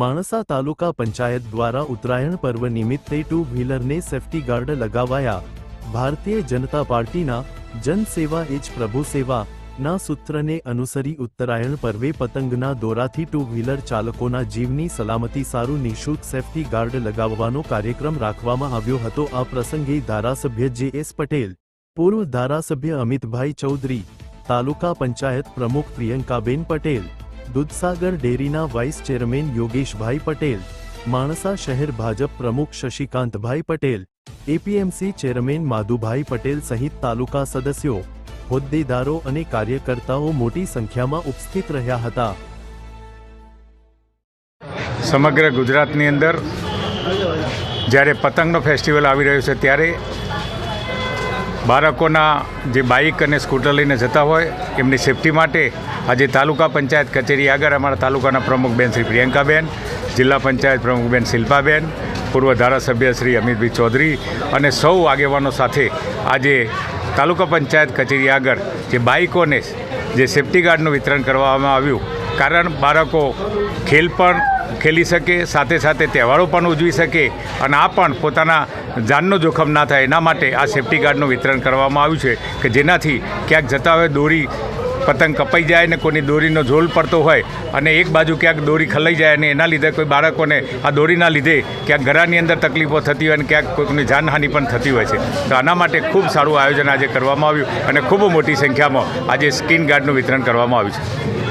માણસા તાલુકા પંચાયત દ્વારા ઉત્તરાયણ પર્વ નિમિત્તે ટુ વ્હીલરને સેફટી ગાર્ડ લગાવાયા. ભારતીય જનતા પાર્ટીના જનસેવા એ જ પ્રભુ સેવા ના સૂત્રને અનુસરી ઉત્તરાયણ પર્વે પતંગના દોરાથી ટુ વ્હીલર ચાલકોના જીવની સલામતી સારું નિઃશુલ્ક સેફટી ગાર્ડ લગાવવાનો કાર્યક્રમ રાખવામાં આવ્યો હતો. આ પ્રસંગે ધારાસભ્ય જે એસ પટેલ, પૂર્વ ધારાસભ્ય અમિતભાઈ ચૌધરી, તાલુકા પંચાયત પ્રમુખ પ્રિયંકાબેન પટેલ દૂધસાગર ડેરીના વાઇસ ચેરમેન યોગેશભાઈ પટેલ, માણસા શહેર ભાજપ પ્રમુખ શશિકાંતભાઈ પટેલ, એપીએમસી ચેરમેન માધુભાઈ પટેલ સહિત તાલુકા સદસ્યો, હોદ્દેદારો અને કાર્યકર્તાઓ મોટી સંખ્યામાં ઉપસ્થિત રહ્યા હતા. સમગ્ર ગુજરાતની અંદર જ્યારે પતંગનો ફેસ્ટિવલ આવી રહ્યો છે ત્યારે બાળકોના જે બાઇક અને સ્કૂટર લઈને જતા હોય, એમની સેફટી માટે આજે તાલુકા પંચાયત કચેરી આગળ અમારા તાલુકાના પ્રમુખબેન શ્રી પ્રિયંકાબેન, જિલ્લા પંચાયત પ્રમુખબેન શિલ્પાબેન, પૂર્વ ધારાસભ્ય શ્રી અમિતભાઈ ચૌધરી અને સૌ આગેવાનો સાથે આજે તાલુકા પંચાયત કચેરી આગળ જે બાઇકોને જે સેફટી ગાર્ડનું વિતરણ કરવામાં આવ્યું. કારણ બાળકો ખેલ પણ ખેલી શકે, સાથે સાથે તહેવારો પણ ઉજવી શકે અને આ પણ પોતાના જાનનો જોખમ ના થાય. એના માટે આ સેફટી ગાર્ડનું વિતરણ કરવામાં આવ્યું છે કે જેનાથી ક્યાંક જતા હોય દોરી પતંગ કપાઈ જાય ને કોઈની દોરીનો ઝોલ પડતો હોય અને એક બાજુ ક્યાંક દોરી ખલાઈ જાય અને એના લીધે કોઈ બાળકોને આ દોરીના લીધે ક્યાંક ઘરની અંદર તકલીફો થતી હોય અને ક્યાંક કોઈની જાનહાનિ પણ થતી હોય છે. તો આના માટે ખૂબ સારું આયોજન આજે કરવામાં આવ્યું અને ખૂબ મોટી સંખ્યામાં આજે સ્કીન ગાર્ડનું વિતરણ કરવામાં આવ્યું છે.